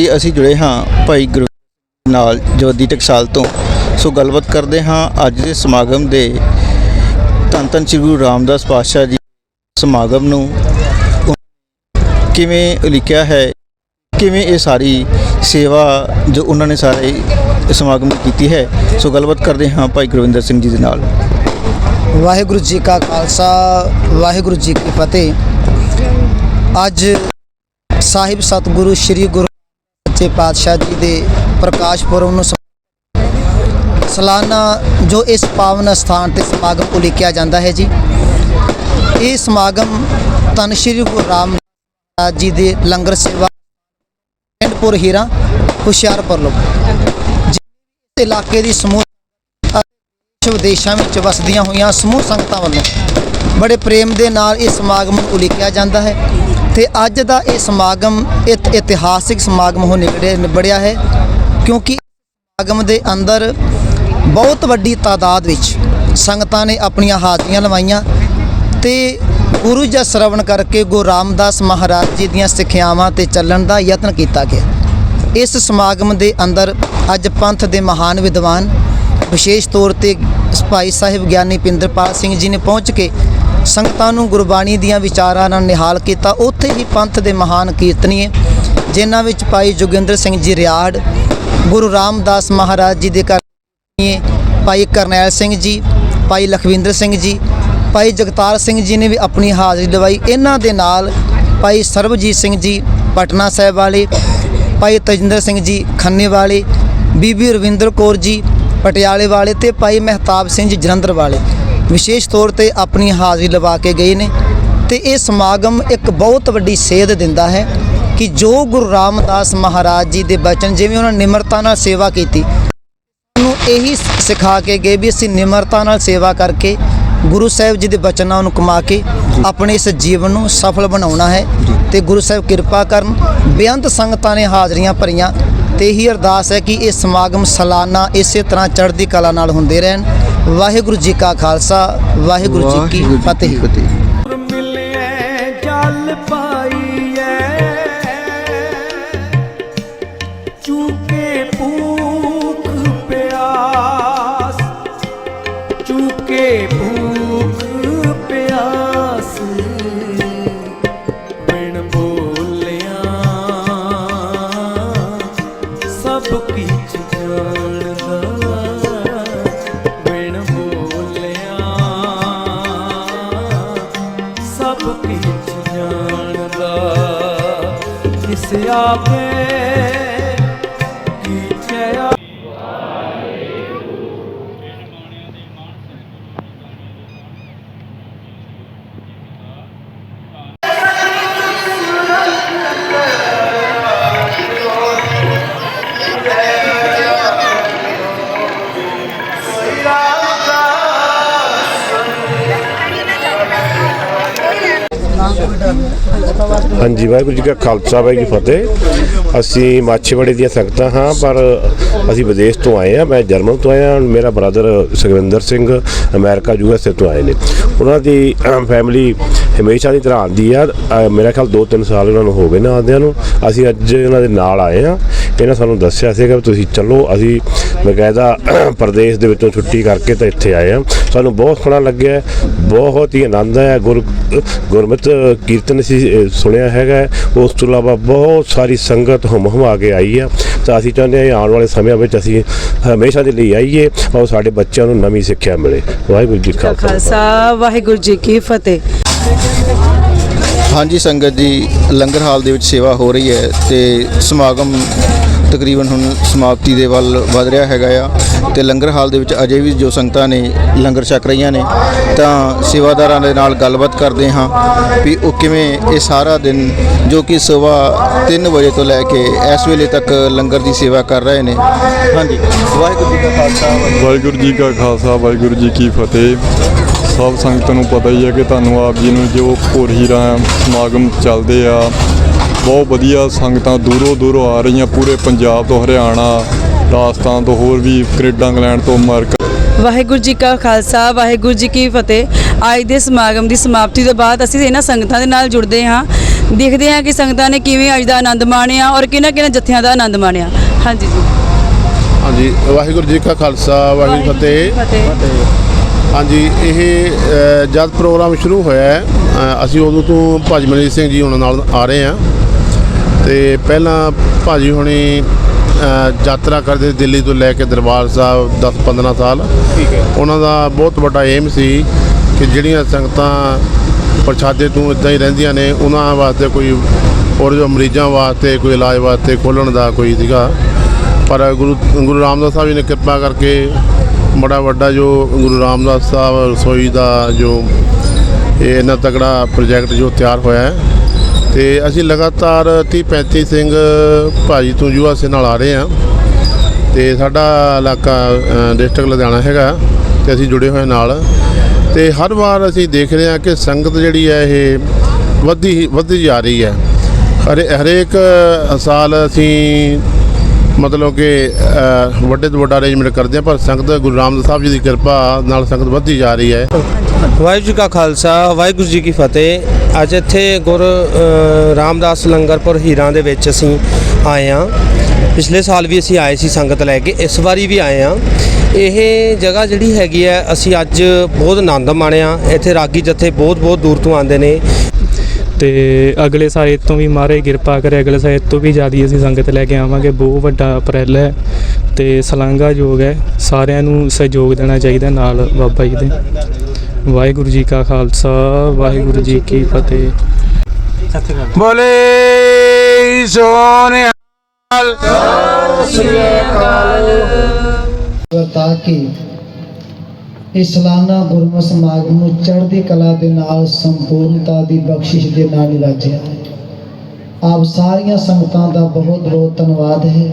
ਜੀ ਅਸੀਂ ਜੁੜੇ ਹਾਂ ਭਾਈ ਗੁਰੂ ਨਾਲ ਜਵੱਦੀ ਟਕਸਾਲ ਤੋਂ। ਸੋ ਗੱਲਬਾਤ ਕਰਦੇ ਹਾਂ ਅੱਜ ਦੇ ਸਮਾਗਮ ਦੇ ਧੰਨ ਧੰਨ ਸ੍ਰੀ ਗੁਰੂ ਰਾਮਦਾਸ ਪਾਤਸ਼ਾਹ ਜੀ ਸਮਾਗਮ ਨੂੰ। ਕਿਵੇਂ ਲਿਖਿਆ ਹੈ? ਕਿਵੇਂ ਇਹ ਸਾਰੀ ਸੇਵਾ ਜੋ ਉਹਨਾਂ ਨੇ ਸਾਰੇ ਸਮਾਗਮ ਕੀਤੀ ਹੈ? ਸੋ ਗੱਲਬਾਤ ਕਰਦੇ ਹਾਂ ਭਾਈ ਗੁਰਵਿੰਦਰ ਸਿੰਘ ਜੀ ਦੇ ਨਾਲ। ਵਾਹਿਗੁਰੂ ਜੀ ਕਾ ਖਾਲਸਾ, ਵਾਹਿਗੁਰੂ ਜੀ ਕੀ ਫਤਿਹ। ਅੱਜ ਸਾਹਿਬ ਸਤਿਗੁਰੂ ਸ੍ਰੀ ਗੁਰੂ ਸੱਚੇ ਪਾਤਸ਼ਾਹ ਜੀ ਦੇ ਪ੍ਰਕਾਸ਼ ਪੁਰਬ ਨੂੰ ਸਲਾਨਾ ਜੋ ਇਸ ਪਾਵਨ ਸਥਾਨ ਤੇ ਸਮਾਗਮ ਉਲੀਕਿਆ ਜਾਂਦਾ ਹੈ ਜੀ। ਇਹ ਸਮਾਗਮ ਧੰਨ ਸ੍ਰੀ ਗੁਰੂ ਰਾਮ ਜੀ ਦੇ ਲੰਗਰ ਸੇਵਾ ਪਿੰਡਪੁਰ ਹੀਰਾ, ਹੁਸ਼ਿਆਰਪੁਰ ਲੋਕ ਇਲਾਕੇ ਦੀ ਸਮੂਹ ਦੇਸ਼ ਵਿਦੇਸ਼ਾਂ ਵਿੱਚ ਵਸਦੀਆਂ ਹੋਈਆਂ ਸਮੂਹ ਸੰਗਤਾਂ ਵੱਲੋਂ ਬੜੇ ਪ੍ਰੇਮ ਦੇ ਨਾਲ ਇਹ ਸਮਾਗਮ ਨੂੰ ਉਲੀਕਿਆ ਜਾਂਦਾ ਹੈ। ਤੇ ਅੱਜ ਦਾ ਇਹ ਸਮਾਗਮ ਇੱਕ ਇਤਿਹਾਸਿਕ ਸਮਾਗਮ ਹੋ ਨਿਕੜਿਆ ਨਿਬੜਿਆ ਹੈ, ਕਿਉਂਕਿ ਸਮਾਗਮ ਦੇ ਅੰਦਰ ਬਹੁਤ ਵੱਡੀ ਤਾਦਾਦ ਵਿੱਚ ਸੰਗਤਾਂ ਨੇ ਆਪਣੀਆਂ ਹਾਜ਼ਰੀਆਂ ਲਵਾਈਆਂ ਤੇ ਗੁਰੂ ਜੀ ਸ਼ਰਵਣ ਕਰਕੇ ਗੁਰੂ ਰਾਮਦਾਸ ਮਹਾਰਾਜ ਜੀ ਦੀਆਂ ਸਿੱਖਿਆਵਾਂ ਤੇ ਚੱਲਣ ਦਾ ਯਤਨ ਕੀਤਾ ਗਿਆ। ਇਸ ਸਮਾਗਮ ਦੇ ਅੰਦਰ ਅੱਜ ਪੰਥ ਦੇ ਮਹਾਨ ਵਿਦਵਾਨ, ਵਿਸ਼ੇਸ਼ ਤੌਰ ਤੇ ਭਾਈ ਸਾਹਿਬ ਗਿਆਨੀ ਪਿੰਦਰਪਾਲ ਸਿੰਘ ਜੀ ਨੇ ਪਹੁੰਚ ਕੇ ਸੰਗਤਾਂ ਨੂੰ ਗੁਰਬਾਣੀ ਦੀਆਂ ਵਿਚਾਰਾਂ ਨਾਲ ਨਿਹਾਲ ਕੀਤਾ। ਉੱਥੇ ਹੀ ਪੰਥ ਦੇ ਮਹਾਨ ਕੀਰਤਨੀਏ, ਜਿਨ੍ਹਾਂ ਵਿੱਚ ਭਾਈ ਜੋਗਿੰਦਰ ਸਿੰਘ ਜੀ ਰਿਆੜ, ਗੁਰੂ ਰਾਮਦਾਸ ਮਹਾਰਾਜ ਜੀ ਦੇ ਘਰ ਭਾਈ ਕਰਨੈਲ ਸਿੰਘ ਜੀ, ਭਾਈ ਲਖਵਿੰਦਰ ਸਿੰਘ ਜੀ, ਭਾਈ ਜਗਤਾਰ ਸਿੰਘ ਜੀ ਨੇ ਵੀ ਆਪਣੀ ਹਾਜ਼ਰੀ ਲਵਾਈ ਇਹਨਾਂ ਦੇ ਨਾਲ ਭਾਈ ਸਰਬਜੀਤ ਸਿੰਘ ਜੀ, ਪਟਨਾ ਸਾਹਿਬ ਵਾਲੇ, ਭਾਈ ਤਜਿੰਦਰ ਸਿੰਘ ਜੀ, ਖੰਨੇ ਵਾਲੇ, ਬੀਬੀ ਰਵਿੰਦਰ ਕੌਰ ਜੀ, ਪਟਿਆਲੇ ਵਾਲੇ ਤੇ ਭਾਈ ਮਹਿਤਾਬ ਸਿੰਘ ਜੀ ਜਲੰਧਰ ਵਾਲੇ। ਵਿਸ਼ੇਸ਼ ਤੌਰ ਤੇ ਆਪਣੀ ਹਾਜ਼ਰੀ ਲਵਾ ਕੇ ਗਏ ਨੇ ਤੇ ਇਹ ਸਮਾਗਮ ਇੱਕ ਬਹੁਤ ਵੱਡੀ ਸੇਧ ਦਿੰਦਾ ਹੈ ਕਿ ਜੋ ਗੁਰੂ ਰਾਮਦਾਸ ਮਹਾਰਾਜ ਜੀ ਦੇ ਬਚਨ ਜਿਵੇਂ ਉਹਨਾਂ ਨਿਮਰਤਾ ਨਾਲ ਸੇਵਾ ਕੀਤੀ ਨੂੰ ਇਹੀ ਸਿਖਾ ਕੇ ਗਏ ਵੀ ਅਸੀਂ ਨਿਮਰਤਾ ਨਾਲ ਸੇਵਾ ਕਰਕੇ ਗੁਰੂ ਸਾਹਿਬ ਜੀ ਦੇ ਬਚਨਾਂ ਨੂੰ ਕਮਾ ਕੇ ਆਪਣੇ ਇਸ ਜੀਵਨ ਨੂੰ ਸਫਲ ਬਣਾਉਣਾ ਹੈ ਤੇ ਗੁਰੂ ਸਾਹਿਬ ਕਿਰਪਾ ਕਰਨ ਬੇਅੰਤ ਸੰਗਤਾਂ ਨੇ ਹਾਜ਼ਰੀਆਂ ਭਰੀਆਂ ਤੇ ਇਹੀ ਅਰਦਾਸ ਹੈ ਕਿ ਇਹ ਸਮਾਗਮ ਸਾਲਾਨਾ ਇਸੇ ਤਰ੍ਹਾਂ ਚੜ੍ਹਦੀ ਕਲਾ ਨਾਲ ਹੁੰਦੇ ਰਹਿਣ। ਵਾਹਿਗੁਰੂ ਜੀ ਕਾ ਖਾਲਸਾ ਵਾਹਿਗੁਰੂ ਜੀ ਕੀ ਫਤਿਹ। ਮਿਲਿਐ ਜਲ ਪਾਈਐ। ਚੂਕੇ ਭੂਖ ਪਿਆਸ ਚੂਕੇ ਭੂਖ ਪਿਆਸ। ਬਿਨ ਬੋਲਿਆ ਸਭ ਕਿਛ ਕਿਸ ਆਪੇ ਹਾਂਜੀ, ਵਾਹਿਗੁਰੂ ਜੀ ਕਾ ਖਾਲਸਾ, ਵਾਹਿਗੁਰੂ ਜੀ ਫਤਿਹ। ਅਸੀਂ ਮਾਛੀਵਾੜੇ ਦੀਆਂ ਸੰਗਤਾਂ ਹਾਂ, ਪਰ ਅਸੀਂ ਵਿਦੇਸ਼ ਤੋਂ ਆਏ ਆ ਮੈਂ ਜਰਮਨ ਤੋਂ ਆਇਆ ਮੇਰਾ brother Sukhwinder Singh America USA ਤੋਂ ਆਏ ਨੇ। ਉਹਨਾਂ ਦੀ ਫੈਮਿਲੀ ਹਮੇਸ਼ਾ ਦੀ ਤਰ੍ਹਾਂ ਆਉਂਦੀ ਆ। ਮੇਰਾ ਖਿਆਲ 2-3 ਸਾਲ ਉਹਨਾਂ ਨੂੰ ਹੋ ਗਏ ਨਾ ਆਉਂਦਿਆਂ ਨੂੰ। ਅਸੀਂ ਅੱਜ ਇਹਨਾਂ ਦੇ ਨਾਲ ਆਏ ਆ ਇਹਨਾਂ ਸਾਨੂੰ ਦੱਸਿਆ ਸੀਗਾ ਵੀ ਤੁਸੀਂ ਚੱਲੋ ਅਸੀਂ ਬਕਾਇਦਾ ਪ੍ਰਦੇਸ਼ ਦੇ ਵਿੱਚੋਂ ਛੁੱਟੀ ਕਰਕੇ ਤਾਂ ਇੱਥੇ ਆਏ ਆ ਸਾਨੂੰ ਬਹੁਤ ਸੋਹਣਾ ਲੱਗਿਆ ਬਹੁਤ ਹੀ ਆਨੰਦ ਆਇਆ। ਗੁਰ ਗੁਰਮਤ ਕੀਰਤਨ ਅ, ਸੁਣਿਆ ਹੈਗਾ। ਉਸ ਤੋਂ ਇਲਾਵਾ ਬਹੁਤ ਸਾਰੀ ਸੰਗਤ ਹਮ ਹਮਾ ਕੇ ਆਈ ਆ। ਤਾਂ ਅਸੀਂ ਚਾਹੁੰਦੇ ਇਹ ਆਉਣ ਵਾਲੇ ਸਮਿਆਂ ਵਿੱਚ ਅਸੀਂ ਹਮੇਸ਼ਾ ਦੇ ਲਈ ਆਈਏ ਔਰ ਸਾਡੇ ਬੱਚਿਆਂ ਨੂੰ ਨਵੀਂ ਸਿੱਖਿਆ ਮਿਲੇ। ਵਾਹਿਗੁਰੂ ਜੀ ਕਾ ਖਾਲਸਾ ਵਾਹਿਗੁਰੂ ਜੀ ਕੀ ਫਤਿਹ। ਹਾਂਜੀ, ਸੰਗਤ ਜੀ, ਲੰਗਰ ਹਾਲ ਦੇ ਵਿੱਚ ਸੇਵਾ ਹੋ ਰਹੀ ਹੈ ਤੇ ਸਮਾਗਮ ਤਕਰੀਬਨ ਹੁਣ ਸਮਾਪਤੀ ਦੇ ਵੱਲ ਵਧ ਰਿਹਾ ਹੈਗਾ ਆ ਤੇ ਲੰਗਰ ਹਾਲ ਦੇ ਵਿੱਚ ਅਜੇ ਵੀ ਜੋ ਸੰਗਤਾਂ ਨੇ ਲੰਗਰ ਛਕ ਰਹੀਆਂ ਨੇ, ਤਾਂ ਸੇਵਾਦਾਰਾਂ ਦੇ ਨਾਲ ਗੱਲਬਾਤ ਕਰਦੇ ਹਾਂ ਵੀ ਉਹ ਕਿਵੇਂ ਇਹ ਸਾਰਾ ਦਿਨ ਜੋ ਕਿ ਸਵੇਰ 3 ਵਜੇ ਤੋਂ ਲੈ ਕੇ ਇਸ ਵੇਲੇ ਤੱਕ ਲੰਗਰ ਦੀ ਸੇਵਾ ਕਰ ਰਹੇ ਨੇ। ਹਾਂਜੀ। ਵਾਹਿਗੁਰੂ ਜੀ ਕਾ ਖਾਲਸਾ ਵਾਹਿਗੁਰੂ ਜੀ ਕਾ ਖਾਲਸਾ, ਵਾਹਿਗੁਰੂ ਜੀ ਕੀ ਫਤਿਹ। ਸਭ ਸੰਗਤ ਨੂੰ ਪਤਾ ਹੀ ਹੈ ਕਿ ਤੁਹਾਨੂੰ ਆਪ ਜੀ ਨੂੰ ਜੋ ਭੋਰ ਹੀਰਾ ਸਮਾਗਮ ਚੱਲਦੇ ਆ ਬਹੁਤ ਵਧੀਆ ਸੰਗਤਾਂ ਦੂਰੋਂ ਦੂਰੋਂ ਆ ਰਹੀਆਂ ਪੂਰੇ ਪੰਜਾਬ ਤੋਂ ਹਰਿਆਣਾ ਰਾਜਸਥਾਨ ਤੋਂ ਹੋਰ ਵੀ ਕੈਨੇਡਾ ਇੰਗਲੈਂਡ ਤੋਂ ਅਮਰੀਕਾ। ਵਾਹਿਗੁਰੂ ਜੀ ਕਾ ਖਾਲਸਾ ਵਾਹਿਗੁਰੂ ਜੀ ਕੀ ਫਤਿਹ। ਅੱਜ ਦੇ ਸਮਾਗਮ ਦੀ ਸਮਾਪਤੀ ਤੋਂ ਬਾਅਦ ਅਸੀਂ ਇਹਨਾਂ ਸੰਗਤਾਂ ਦੇ ਨਾਲ ਜੁੜਦੇ ਹਾਂ। ਦੇਖਦੇ ਹਾਂ ਕਿ ਸੰਗਤਾਂ ਨੇ ਕਿਵੇਂ ਅੱਜ ਦਾ ਆਨੰਦ ਮਾਣਿਆ ਔਰ ਕਿਹਨਾਂ ਕਿਹਨਾਂ ਜੱਥਿਆਂ ਦਾ ਆਨੰਦ ਮਾਣਿਆ। ਹਾਂਜੀ ਜੀ। ਹਾਂਜੀ ਵਾਹਿਗੁਰੂ ਜੀ ਕਾ ਖਾਲਸਾ ਵਾਹਿਗੁਰੂ ਜੀ ਕੀ ਫਤਿਹ। ਫਤਿਹ। ਹਾਂਜੀ ਇਹ ਜਦ ਪ੍ਰੋਗਰਾਮ ਸ਼ੁਰੂ ਹੋਇਆ ਹੈ, ਅਸੀਂ ਉਦੋਂ ਤੋਂ ਭਾਜੀ ਮਨਜੀਤ ਸਿੰਘ ਜੀ ਉਹਨਾਂ ਨਾਲ ਆ ਰਹੇ ਹਾਂ। ਤੇ ਪਹਿਲਾਂ ਭਾਜੀ ਹੁਣੀ ਯਾਤਰਾ ਕਰਦੇ ਦਿੱਲੀ ਤੋਂ ਲੈ ਕੇ ਦਰਬਾਰ ਸਾਹਿਬ 10-15 ਸਾਲ। ਠੀਕ ਹੈ। ਉਹਨਾਂ ਦਾ ਬਹੁਤ ਵੱਡਾ ਏਮ ਸੀ ਕਿ ਜਿਹੜੀਆਂ ਸੰਗਤਾਂ ਪ੍ਰਸ਼ਾਦੇ ਤੋਂ ਇਦਾਂ ਹੀ ਰਹਿੰਦੀਆਂ ਨੇ ਉਹਨਾਂ ਵਾਸਤੇ ਕੋਈ ਔਰ ਜੋ ਮਰੀਜ਼ਾਂ ਵਾਸਤੇ ਕੋਈ ਇਲਾਜ ਵਾਸਤੇ ਖੋਲ੍ਹਣ ਦਾ ਕੋਈ ਸੀਗਾ। ਪਰ ਗੁਰੂ ਗੁਰੂ ਰਾਮਦਾਸ ਸਾਹਿਬ ਜੀ ਨੇ ਕਿਰਪਾ ਕਰਕੇ ਬੜਾ ਵੱਡਾ ਜੋ ਗੁਰੂ ਰਾਮਦਾਸ ਸਾਹਿਬ ਰਸੋਈ ਦਾ ਜੋ ਇਹ ਇੰਨਾ ਤਕੜਾ ਪ੍ਰੋਜੈਕਟ ਜੋ ਤਿਆਰ ਹੋਇਆ ਹੈ। ਤੇ ਅਸੀਂ ਲਗਾਤਾਰ 30 35 ਸਿੰਘ ਭਾਜੀ ਤੋਂ ਯੂਐਸਏ ਨਾਲ ਆ ਰਹੇ ਹਾਂ। ਤੇ ਸਾਡਾ ਇਲਾਕਾ ਡਿਸਟ੍ਰਿਕਟ ਲੁਧਿਆਣਾ ਹੈਗਾ। ਤੇ ਅਸੀਂ ਜੁੜੇ ਹੋਏ ਨਾਲ। ਤੇ ਹਰ ਵਾਰ ਅਸੀਂ ਦੇਖ ਰਹੇ ਹਾਂ ਕਿ ਸੰਗਤ ਜਿਹੜੀ ਹੈ ਇਹ ਵੱਧਦੀ ਹੀ- ਵੱਧਦੀ ਜਾ ਰਹੀ ਹੈ। ਹਰੇ, ਹਰੇਕ ਸਾਲ ਅਸੀਂ ਮਤਲਬ ਕਿ ਵੱਡੇ ਤੋਂ ਵੱਡਾ ਅਰੇਂਜਮੈਂਟ ਕਰਦੇ ਹਾਂ ਪਰ ਸੰਗਤ ਗੁਰੂ ਰਾਮਦਾਸ ਸਾਹਿਬ ਜੀ ਦੀ ਕਿਰਪਾ ਨਾਲ ਸੰਗਤ ਵੱਧਦੀ ਜਾ ਰਹੀ ਹੈ। ਵਾਹਿਗੁਰੂ ਜੀ ਕਾ ਖਾਲਸਾ, ਵਾਹਿਗੁਰੂ ਜੀ ਕੀ ਫਤਿਹ। ਅੱਜ ਇੱਥੇ ਗੁਰ ਰਾਮਦਾਸ ਲੰਗਰਪੁਰ ਹੀਰਾਂ ਦੇ ਵਿੱਚ ਅਸੀਂ ਆਏ ਹਾਂ। ਪਿਛਲੇ ਸਾਲ ਵੀ ਅਸੀਂ ਆਏ ਸੀ ਸੰਗਤ ਲੈ ਕੇ, ਇਸ ਵਾਰੀ ਵੀ ਆਏ ਹਾਂ। ਇਹ ਜਗ੍ਹਾ ਜਿਹੜੀ ਹੈਗੀ ਹੈ, ਅਸੀਂ ਅੱਜ ਬਹੁਤ ਆਨੰਦ ਮਾਣਿਆ। ਇੱਥੇ ਰਾਗੀ ਜਥੇ ਬਹੁਤ ਬਹੁਤ ਦੂਰ ਤੋਂ ਆਉਂਦੇ ਨੇ। ਤੇ ਅਗਲੇ ਸਾਲ ਇਹ ਤੋਂ ਵੀ ਮਾਰੇ ਕਿਰਪਾ ਕਰੇ ਅਗਲੇ ਸਾਲ ਇਹ ਤੋਂ ਵੀ ਜ਼ਿਆਦਾ ਅਸੀਂ ਸੰਗਤ ਲੈ ਕੇ ਆਵਾਂਗੇ। ਬਹੁਤ ਵੱਡਾ ਉਪਰਾਲਾ ਹੈ ਤੇ ਸਲਾਂਗਾ ਯੋਗ ਹੈ। ਸਾਰਿਆਂ ਨੂੰ ਸਹਿਯੋਗ ਦੇਣਾ ਚਾਹੀਦਾ ਨਾਲ ਬਾਬਾ ਜੀ ਦੇ। ਵਾਹਿਗੁਰੂ ਜੀ ਕਾ ਖਾਲਸਾ ਵਾਹਿਗੁਰੂ ਜੀ ਕੀ ਫਤਿਹ। ਬੋਲੇ ਸੋਨੇ ਤਾਂ ਕਿ ਇਸ ਸਾਲਾਨਾ ਗੁਰਮਤਿ ਸਮਾਗਮ ਨੂੰ ਚੜ੍ਹਦੀ ਕਲਾ ਦੇ ਨਾਲ ਸੰਪੂਰਨਤਾ ਦੀ ਬਖਸ਼ਿਸ਼ ਦੇ ਨਾਲ ਨਿਵਾਜਿਆ ਹੈ। ਆਪ ਸਾਰੀਆਂ ਸੰਗਤਾਂ ਦਾ ਬਹੁਤ ਬਹੁਤ ਧੰਨਵਾਦ ਹੈ।